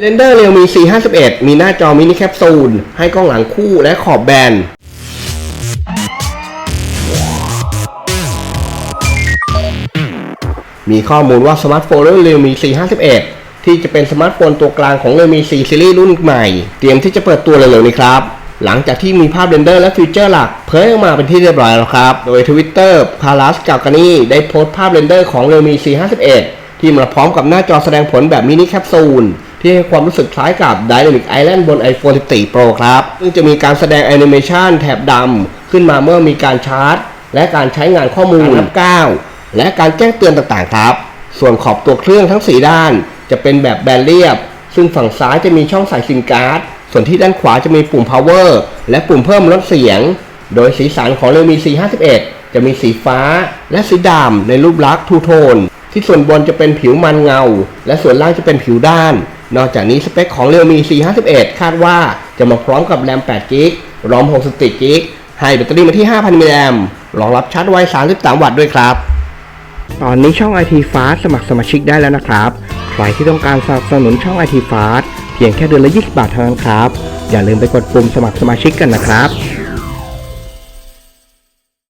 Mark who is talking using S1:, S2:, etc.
S1: เรนเดอร์เรียวมี 451 มีหน้าจอมินิแคปซูล ให้กล้องหลังคู่และขอบแบน มีข้อมูลว่าสมาร์ทโฟนรุ่น Realme C51 ที่จะเป็นสมาร์ทโฟนตัวกลางของ Realme C Series รุ่นใหม่ เตรียมที่จะเปิดตัวเร็วๆนี้ครับ หลังจากที่มีภาพเรนเดอร์และฟีเจอร์หลักเผยออกมาเป็นที่เรียบร้อยแล้วครับ โดย Twitter พาลัสกา a านีได้โพสต์ภาพเรนเดอร์ของ Realme C51 ที่มาพร้อมกับหน้าจอแสดงผลแบบมินิแคปซูล ที่ให้ความรู้สึกคล้ายกับ Dynamic Island บน iPhone 14 Pro ครับ ซึ่งจะมีการแสดงแอนิเมชันแถบดำขึ้นมาเมื่อมีการชาร์จ และการใช้งานข้อมูลนับก้าวและการแจ้งเตือนต่างๆครับ ส่วนขอบตัวเครื่องทั้ง 4 ด้าน จะเป็นแบบแบนเรียบ ซึ่งฝั่งซ้ายจะมีช่องใส่ซิมการ์ด ส่วนที่ด้านขวาจะมีปุ่ม power และปุ่มเพิ่มลดเสียง โดยสีสันของ Realme C51 จะมีสีฟ้าและสีดำในรูปลักษณ์ทูโทนที่ส่วนบนจะเป็นผิวมันเงา และส่วนล่างจะเป็นผิวด้าน นอกจากนี้สเปคของ Realme C51 คาดว่าจะมาพร้อมกับแรม8 g b รอม64 g b ให้แบตเตอรี่มาที่ 5,000 มิลลิแอมรองรับชาร์จไว 33 วัตต์ด้วยครับ ตอนนี้ช่อง IT Fast สมัครสมาชิกได้แล้วนะครับ ใครที่ต้องการสนับสนุนช่อง IT Fast เพียงแค่เดือนละ 20 บาทเท่านั้นครับ อย่าลืมไปกดปุ่มสมัครสมาชิกกันนะครับ